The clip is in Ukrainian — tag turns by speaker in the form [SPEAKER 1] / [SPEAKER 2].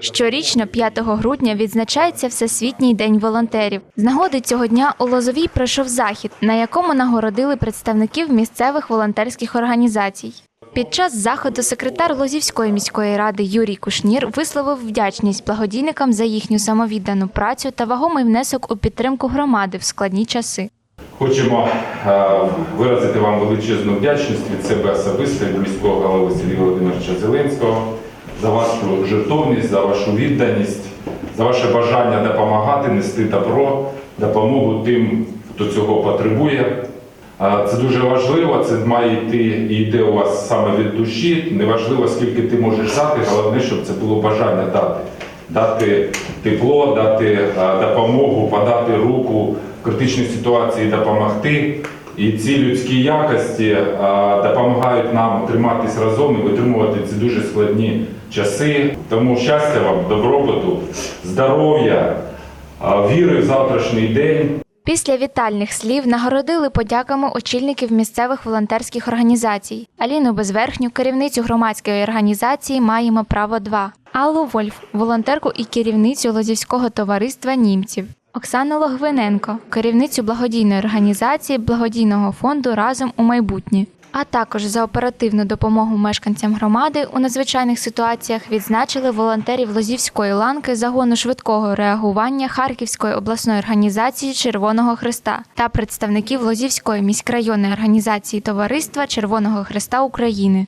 [SPEAKER 1] Щорічно, 5 грудня, відзначається Всесвітній день волонтерів. З нагоди цього дня у Лозовій пройшов захід, на якому нагородили представників місцевих волонтерських організацій. Під час заходу секретар Лозівської міської ради Юрій Кушнір висловив вдячність благодійникам за їхню самовіддану працю та вагомий внесок у підтримку громади в складні часи.
[SPEAKER 2] Хочемо е, виразити вам величезну вдячність від себе особисто, від міського голови Сергія Володимировича Зеленського за вашу жертовність, за вашу відданість, за ваше бажання допомагати, нести добро, допомогу тим, хто цього потребує. Це дуже важливо, це має йти і йде у вас саме від душі. Неважливо, скільки ти можеш дати, головне, щоб це було бажання дати. Дати тепло, дати допомогу, подати руку в критичній ситуації допомогти. І ці людські якості е, допомагають нам триматись разом і витримувати ці дуже складні часи. Тому щастя вам, добробуту, здоров'я, е, віри в завтрашній день.
[SPEAKER 1] Після вітальних слів нагородили подяками очільників місцевих волонтерських організацій: Аліну Безверхню, керівницю громадської організації Маємо право 2 Аллу Вольф, волонтерку і керівницю Лозівського товариства німців. Оксану Логвиненко, керівницю благодійної організації благодійного фонду Разом у майбутнє. А також за оперативну допомогу мешканцям громади у надзвичайних ситуаціях відзначили волонтерів Лозівської ланки загону швидкого реагування Харківської обласної організації Червоного Христа та представників Лозівської міськрайонної організації Товариства Червоного Христа України.